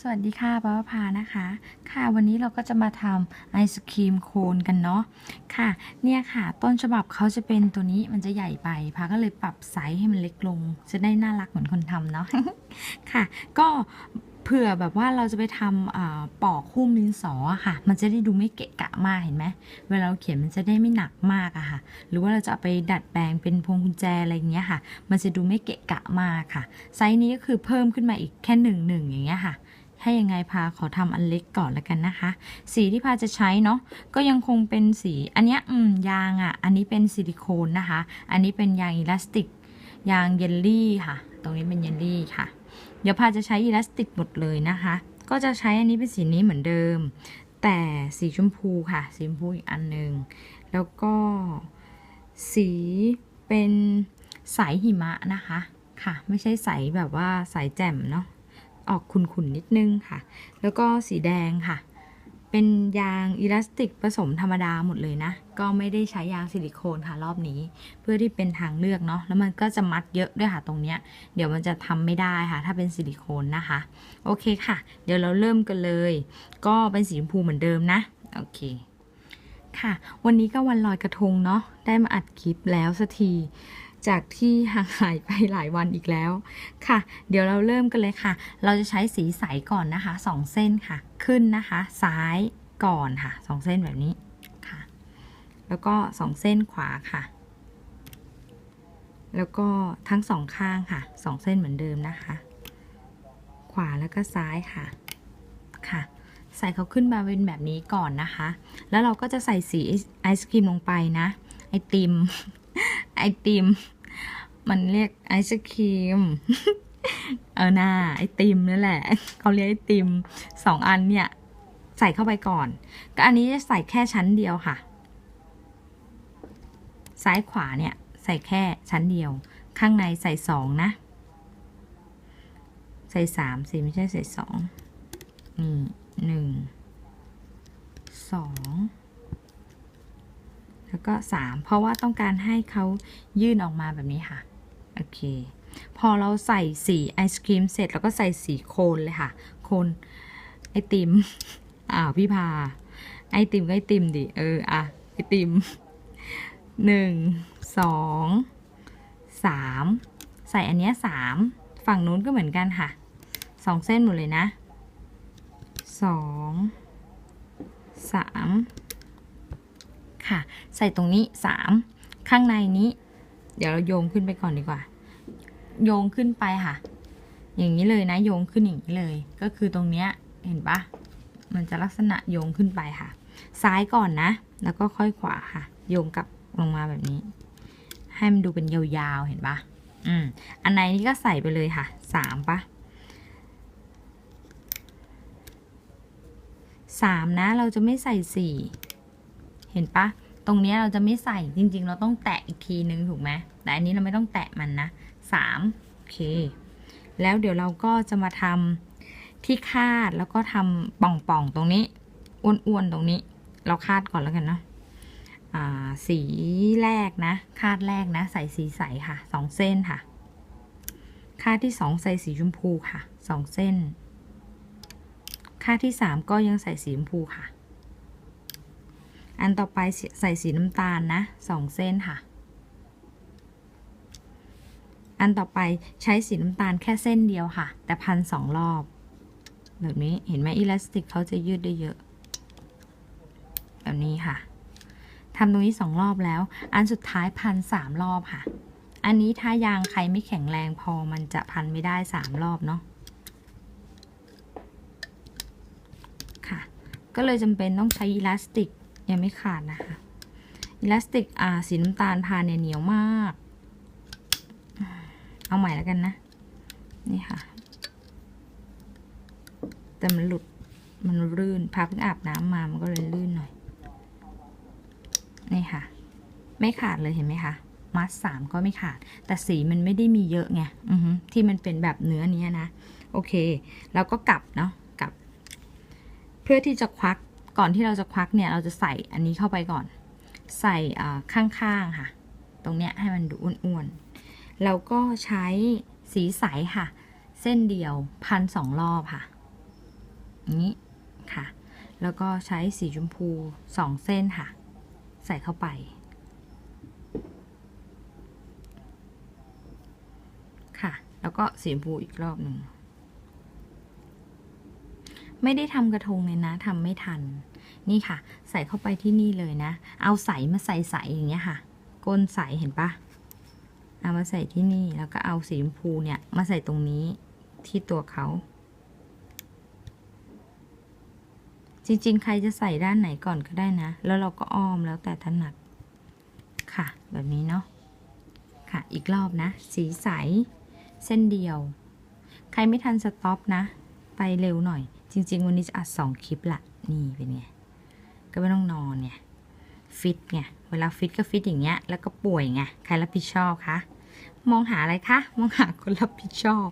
สวัสดีค่ะป้าพานะคะ ค่ะวันนี้เราก็จะมาทำไอศครีมโคนกันเนาะค่ะ เนี่ยค่ะ ต้นฉบับเขาจะเป็นตัวนี้มันจะใหญ่ไปพาก็เลยปรับไซส์ให้มันเล็กลง จะได้น่ารักเหมือนคนทำเนาะค่ะ ก็เผื่อแบบว่าเราจะไปทำปอกคู่มินสอค่ะ มันจะได้ดูไม่เกะกะมากเห็นไหมเวลาเราเขียนมันจะได้ไม่หนักมากอะค่ะ หรือว่าเราจะาไปดัดแปลงเป็นพวงกุญแจอะไรอย่างเงี้ยค่ะ มันจะดูไม่เกะกะมากค่ะ ไซส์นี้ก็คือเพิ่มขึ้นมาอีกแค่หนึ่งหนึ่งอย่างเงี้ยค่ะ ให้ยังไงพาขอทำอันเล็กก่อนล้วกันนะคะ สีที่พาจะใช้เนาะก็ยังคงเป็นสีอันเนี้ยอืมยางอะ่ะ อันนี้เป็นซิลิโคนนะคะ อันนี้เป็นยางอิลาสติก ยางเยลลี่ค่ะ ตรงนี้เป็นเยลลี่ค่ะ เดี๋ยวพาจะใช้อิลาสติกหมดเลยนะคะ ก็จะใช้อันนี้เป็นสีนี้เหมือนเดิม แต่สีชมพูค่ะ สีชมพูอีกอันหนึ่งแล้วก็สีเป็นสายหิมะนะคะค่ะ ไม่ใช่ใสแบบว่าสายแจ่มเนาะ ออกขุ่นๆนิดนึงค่ะ แล้วก็สีแดงค่ะ เป็นยางอิลาสติกผสมธรรมดาหมดเลยนะ ก็ไม่ได้ใช้ยางซิลิโคนค่ะรอบนี้ เพื่อที่เป็นทางเลือกเนาะ แล้วมันก็จะมัดเยอะด้วยค่ะตรงเนี้ย เดี๋ยวมันจะทำไม่ได้ค่ะ ถ้าเป็นซิลิโคนนะคะ โอเคค่ะ เดี๋ยวเราเริ่มกันเลย ก็เป็นสีชมพูเหมือนเดิมนะ โอเคค่ะ วันนี้ก็วันลอยกระทงเนาะ ได้มาอัดคลิปแล้วสักที จากที่ห่างหายไปหลายวันอีกแล้วค่ะ เดี๋ยวเราเริ่มกันเลยค่ะ เราจะใช้สีใสก่อนนะคะสองเส้นค่ะขึ้นนะคะ ซ้ายก่อนค่ะสองเส้นแบบนี้ค่ะ แล้วก็สองเส้นขวาค่ะ แล้วก็ทั้งสองข้างค่ะสองเส้นเหมือนเดิมนะคะ ขวาแล้วก็ซ้ายค่ะค่ะใส่เขาขึ้นมาเป็นแบบนี้ก่อนนะคะ แล้วเราก็จะใส่สีไอศครีมลงไปนะ ไอติม ไอติม มันเรียกไอศครีม เออน่าไอติมนั่นแหละเขาเรียกไอติมสองอันเนี่ย ใส่เข้าไปก่อน ก็อันนี้จะใส่แค่ชั้นเดียวค่ะ ซ้ายขวาเนี่ย ใส่แค่ชั้นเดียว ข้างในใส่สองนะ ใส่สามสิไม่ใช่ใส่สองนี่หนึ่งสองแล้วก็สามเพราะว่าต้องการให้เขายื่นออกมาแบบนี้ค่ะ โอเค พอเราใส่สีไอศครีมเสร็จแล้วก็ใส่สีโคนเลยค่ะ โคนไอติม อ้าวพี่พา ไอติมก็ไอติมดิ เอออะไอติมหนึ่งสองสามใส่อันเนี้ยสามฝั่งนู้นก็เหมือนกันค่ะสองเส้นหมดเลยนะสองสามค่ะ ใส่ตรงนี้สามข้างในนี้ เดี๋ยวเราโยงขึ้นไปก่อนดีกว่า โยงขึ้นไปค่ะ อย่างนี้เลยนะโยงขึ้นอย่างนี้เลย ก็คือตรงเนี้ยเห็นปะมันจะลักษณะโยงขึ้นไปค่ะ ซ้ายก่อนนะ แล้วก็ค่อยขวาค่ะ โยงกลับลงมาแบบนี้ ให้มันดูเป็นยาวๆเห็นปะอืมอันไหนนี่ก็ใส่ไปเลยค่ะสามปะสามนะเราจะไม่ใส่สี่เห็นปะ ตรงนี้เราจะไม่ใส่จริง ๆ เราต้องแตะอีกทีนึงถูกไหมแต่อันนี้เราไม่ต้องแตะมันนะสามโอเค แล้วเดี๋ยวเราก็จะมาทำที่คาดแล้วก็ทำป่องๆตรงนี้อ้วนๆตรงนี้ เราคาดก่อนแล้วกันเนาะสีแรกนะ คาดแรกนะ ใส่สีใสค่ะสองเส้นค่ะ คาดที่สองใส่สีชมพูค่ะสองเส้น คาดที่สามก็ยังใส่สีชมพูค่ะ อันต่อไปใส่สีน้ำตาลนะสองเส้นค่ะ อันต่อไปใช้สีน้ำตาลแค่เส้นเดียวค่ะ แต่พันสองรอบ แบบนี้เห็นไหมอิลาสติกเขาจะยืดได้เยอะ แบบนี้ค่ะทำตรงนี้สองรอบแล้ว อันสุดท้ายพันสามรอบค่ะ อันนี้ถ้ายางใครไม่แข็งแรงพอมันจะพันไม่ได้สามรอบเนาะค่ะก็เลยจำเป็นต้องใช้อิลาสติก ยังไม่ขาดนะคะอิลาสติกอ่าสีน้ำตาลพาเนี่ยเหนียวมาก เอาใหม่แล้วกันนะ นี่ค่ะ แต่มันหลุดมันลื่นพาเพิ่งอาบน้ำมามันก็เลยลื่นหน่อย นี่ค่ะ ไม่ขาดเลยเห็นไหมคะมัดสามก็ไม่ขาด แต่สีมันไม่ได้มีเยอะไงที่มันเป็นแบบเนื้อนี้นะ โอเคเราก็กลับเนาะกลับ เพื่อที่จะควัก ก่อนที่เราจะควักเนี่ย เราจะใส่อันนี้เข้าไปก่อน ใส่ข้างๆค่ะ ตรงเนี้ยให้มันดูอ้วนๆแล้วก็ใช้สีใสค่ะ เส้นเดียวพันสองรอบค่ะนี้ค่ะ แล้วก็ใช้สีชมพูสองเส้นค่ะ ใส่เข้าไป ค่ะ แล้วก็สีชมพูอีกรอบหนึ่ง ไม่ได้ทำกระทงเลยนะทำไม่ทัน นี่ค่ะ ใส่เข้าไปที่นี่เลยนะ เอาใสมาใส่ใสอย่างเงี้ยค่ะ ก้นใสเห็นปะเอามาใส่ที่นี่แล้วก็เอาสีชมพูเนี่ยมาใส่ตรงนี้ที่ตัวเขาจริงๆ ใครจะใส่ด้านไหนก่อนก็ได้นะ แล้วเราก็อ้อมแล้วแต่ถนัด ค่ะ แบบนี้เนาะ ค่ะ อีกรอบนะ สีใส เส้นเดียว ใครไม่ทันสต็อปนะ ไปเร็วหน่อย จริง ๆ วันนี้จะอัดสองคลิปละนี่เป็นไง ก็ไม่ต้องนอนเนี่ยฟิตไงเวลาฟิตก็ฟิตอย่างเงี้ย แล้วก็ป่วยไงใครรับผิดชอบคะมองหาอะไรคะมองหาคนรับผิดชอบ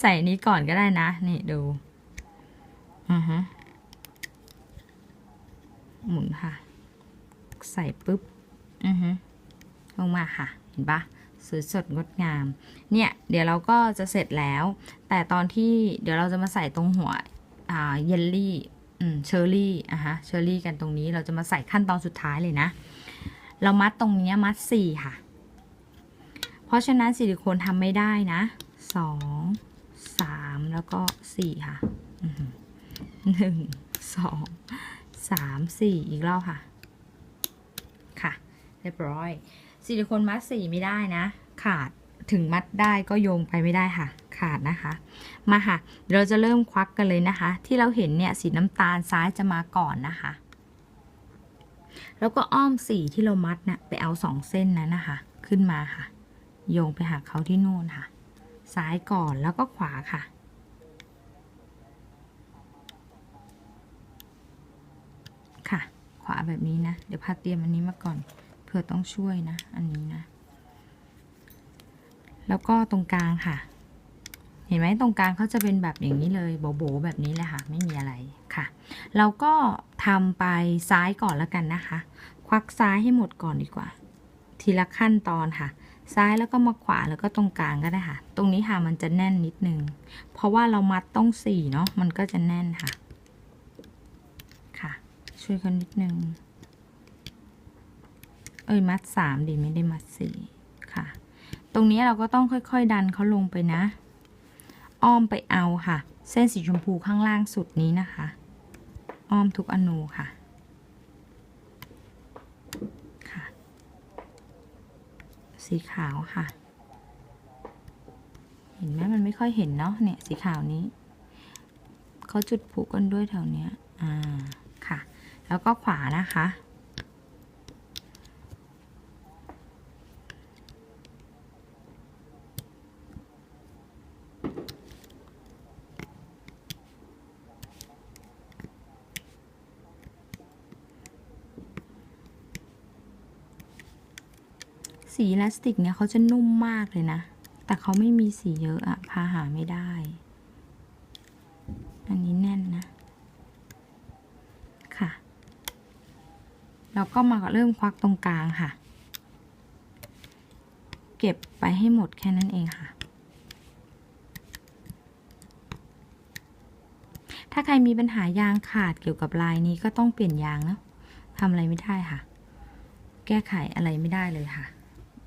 ใส่นี้ก่อนก็ได้นะนี่ดูอือฮะหมุนค่ะ ใส่ปุ๊บอือฮึลงมาค่ะ เห็นปะสวยสดงดงาม เนี่ย เดี๋ยวเราก็จะเสร็จแล้ว แต่ตอนที่เดี๋ยวเราจะมาใส่ตรงหัว เยลลี่อืมเชอร์รี่อะฮะเชอร์รี่กันตรงนี้เราจะมาใส่ขั้นตอนสุดท้ายเลยนะ เรามัดตรงนี้มัดสี่ค่ะ เพราะฉะนั้นซิลิโคนทำไม่ได้นะสองสามแล้วก็สี่ค่ะหนึ่งสองสามสี่อีกรอบค่ะ ค่ะ เรียบร้อย ซิลิโคนมัดสี่ไม่ได้นะ ขาดถึงมัดได้ก็โยงไปไม่ได้ค่ะ ขาดนะคะ มาค่ะ เราจะเริ่มควักกันเลยนะคะ ที่เราเห็นเนี่ยสีน้ำตาลซ้ายจะมาก่อนนะคะ แล้วก็อ้อมสีที่เรามัดนะ่ะไปเอาสองเส้นนั้นนะคะ ขึ้นมาค่ะ โยงไปหาเขาที่นู่นค่ะ ซ้ายก่อนแล้วก็ขวาค่ะค่ะ ขวาแบบนี้นะ เดี๋ยวพาเตรียมอันนี้มาก่อน เผื่อต้องช่วยนะ อันนี้นะ แล้วก็ตรงกลางค่ะ เห็นไหมตรงกลางเขาจะเป็นแบบอย่างนี้เลยโบๆแบบนี้เลยค่ะ ไม่มีอะไรค่ะ เราก็ทำไปซ้ายก่อนแล้วกันนะคะ ควักซ้ายให้หมดก่อนดีกว่า ทีละขั้นตอนค่ะ ซ้ายแล้วก็มาขวาแล้วก็ตรงกลางก็ได้ค่ะ ตรงนี้ค่ะมันจะแน่นนิดนึง เพราะว่าเรามัดต้องสี่เนาะมันก็จะแน่นค่ะ ค่ะ ช่วยกันนิดนึง เอ้ยมัดสามดีไม่ได้มัดสี่ค่ะ ตรงนี้เราก็ต้องค่อยๆ ดันเขาลงไปนะ อ้อมไปเอาค่ะ เส้นสีชมพูข้างล่างสุดนี้นะคะ อ้อมทุกอนูค่ะค่ะ สีขาวค่ะ เห็นไหมมันไม่ค่อยเห็นเนาะเนี่ยสีขาวนี้เขาจุดพลุกันด้วยแถวเนี้ยอ่าค่ะ แล้วก็ขวานะคะ สีอิลาสติกเนี่ยเขาจะนุ่มมากเลยนะ แต่เขาไม่มีสีเยอะอะพาหาไม่ได้ อันนี้แน่นนะ ค่ะ แล้วก็มาเริ่มควักตรงกลางค่ะ เก็บไปให้หมดแค่นั้นเองค่ะถ้าใครมีปัญหายางขาดเกี่ยวกับลายนี้ก็ต้องเปลี่ยนยางนะทำอะไรไม่ได้ค่ะ แก้ไขอะไรไม่ได้เลยค่ะ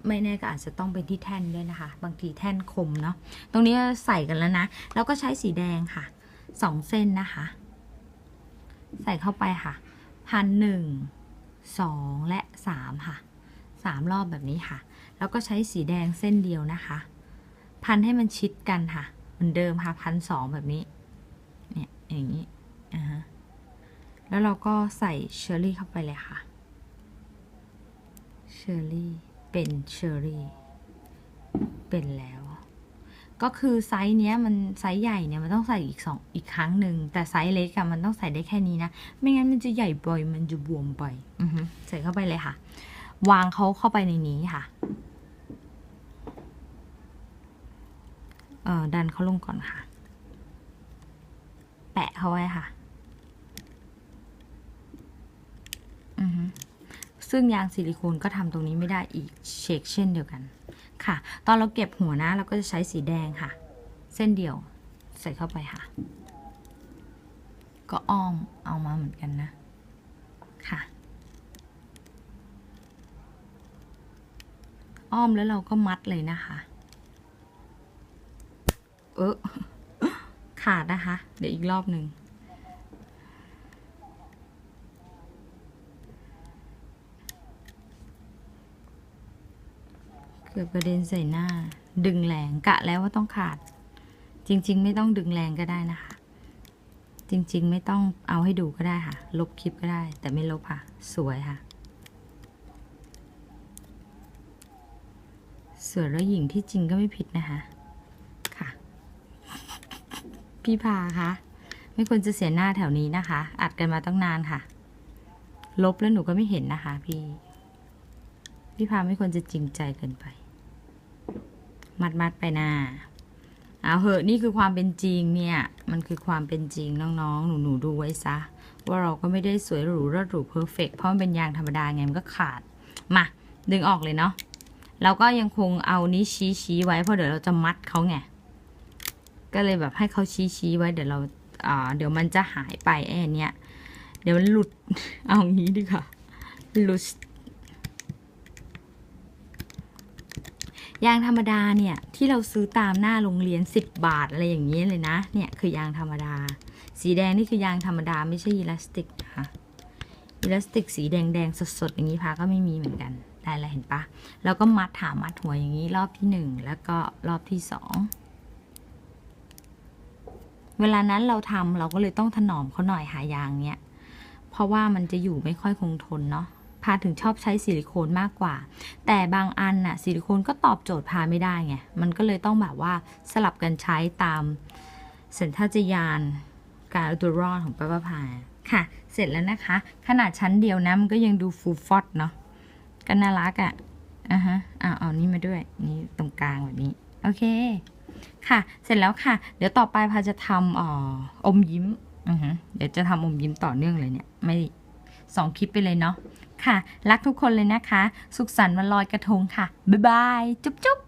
ไม่แน่ก็อาจจะต้องเป็นที่แท่นด้วยนะคะ บางทีแท่นคมเนาะตรงนี้ใส่กันแล้วนะ แล้วก็ใช้สีแดงค่ะสองเส้นนะคะ ใส่เข้าไปค่ะพันหนึ่งสองและสามค่ะสามรอบแบบนี้ค่ะ แล้วก็ใช้สีแดงเส้นเดียวนะคะ พันให้มันชิดกันค่ะ เหมือนเดิมค่ะพันสองแบบนี้ เนี่ยอย่างนี้อ่าฮะแล้วเราก็ใส่เชอร์รี่เข้าไปเลยค่ะเชอร์รี่ เป็นเชอร์รี่ เป็นแล้ว ก็คือไซส์เนี้ยมันไซส์ใหญ่เนี่ยมันต้องใส่อีกสองอีกครั้งหนึ่งแต่ไซส์เล็กอะมันต้องใส่ได้แค่นี้นะ ไม่งั้นมันจะใหญ่บ่อยมันจะบวมบ่อยอือฮึใส่เข้าไปเลยค่ะ วางเขาเข้าไปในนี้ค่ะเอ่อดันเขาลงก่อนค่ะ แปะเขาไว้ค่ะ อือฮึ ซึ่งยางซิลิโคนก็ทำตรงนี้ไม่ได้อีกเชคเช่นเดียวกันค่ะ ตอนเราเก็บหัวนะ เราก็จะใช้สีแดงค่ะ เส้นเดียวใส่เข้าไปค่ะ ก็อ้อมเอามาเหมือนกันนะ ค่ะ อ้อมแล้วเราก็มัดเลยนะคะ เออขาดนะคะ เดี๋ยวอีกรอบหนึ่ง เกือบกระเด็นใส่หน้า ดึงแรงกะแล้วว่าต้องขาด จริง ๆ ไม่ต้องดึงแรงก็ได้นะคะ จริง ๆ ไม่ต้องเอาให้ดูก็ได้ค่ะ ลบคลิปก็ได้ แต่ไม่ลบค่ะ สวยค่ะสวยแล้วหญิงที่จริงก็ไม่ผิดนะคะ ค่ะ พี่พาคะ ไม่ควรจะเสียหน้าแถวนี้นะคะ อัดกันมาตั้งนานค่ะ ลบแล้วหนูก็ไม่เห็นนะคะ พี่ พี่พาไม่ควรจะจริงใจเกินไป มัดมัดๆไปนาเอาเหอะนี่คือความเป็นจริงเนี่ย มันคือความเป็นจริงน้องๆ หนูหนูๆดูไว้ซะ ว่าเราก็ไม่ได้สวยหรูเลิศหรูเพอร์เฟกเพราะมันเป็นยางธรรมดาไงมันก็ขาด มาดึงออกเลยเนาะเราก็ยังคงเอานี้ชี้ชี้ไว้เพราะเดี๋ยวเราจะมัดเขาไงก็เลยแบบให้เขาชี้ชี้ไว้เดี๋ยวเราอ่าเดี๋ยวมันจะหายไปไอ้นเนี้ยเดี๋ยวมันหลุดเอางี้ดีกว่าหลุด ยางธรรมดาเนี่ยที่เราซื้อตามหน้าโรงเรียน 10 บาทอะไรอย่างนี้เลยนะ เนี่ยคือยางธรรมดา สีแดงนี่คือยางธรรมดาไม่ใช่อีลาสติกนะคะอีลาสติกสีแดงแดงสดๆอย่างนี้พาก็ไม่มีเหมือนกันได้แล้วเห็นปะแล้วก็มัดถามัดหัวอย่างนี้รอบที่หนึ่งแล้วก็รอบที่สองเวลานั้นเราทำเราก็เลยต้องถนอมเขาหน่อยหายางเนี้ยเพราะว่ามันจะอยู่ไม่ค่อยคงทนเนาะ พาถึงชอบใช้ซิลิโคนมากกว่า แต่บางอันน่ะซิลิโคนก็ตอบโจทย์พาไม่ได้ไง มันก็เลยต้องแบบว่าสลับกันใช้ตามสัญชาตญาณการเอาตัวรอดของป้าป้าพาค่ะ เสร็จแล้วนะคะ ขนาดชั้นเดียวนะมันก็ยังดูฟูฟอดเนาะก็น่ารักอะ่ะอะฮะอ่าเอานี่มาด้วยนี่ตรงกลางแบบนี้ โอเค ค่ะ เสร็จแล้วค่ะ เดี๋ยวต่อไปพาจะทำอ่ออมยิ้มอือฮึเดี๋ยวจะทำอมยิ้มต่อเนื่องเลยเนี่ย ไม่สองคลิปไปเลยเนาะ ค่ะ รักทุกคนเลยนะคะ สุขสันต์วันลอยกระทงค่ะ บ๊ายบาย จุ๊บจุ๊บ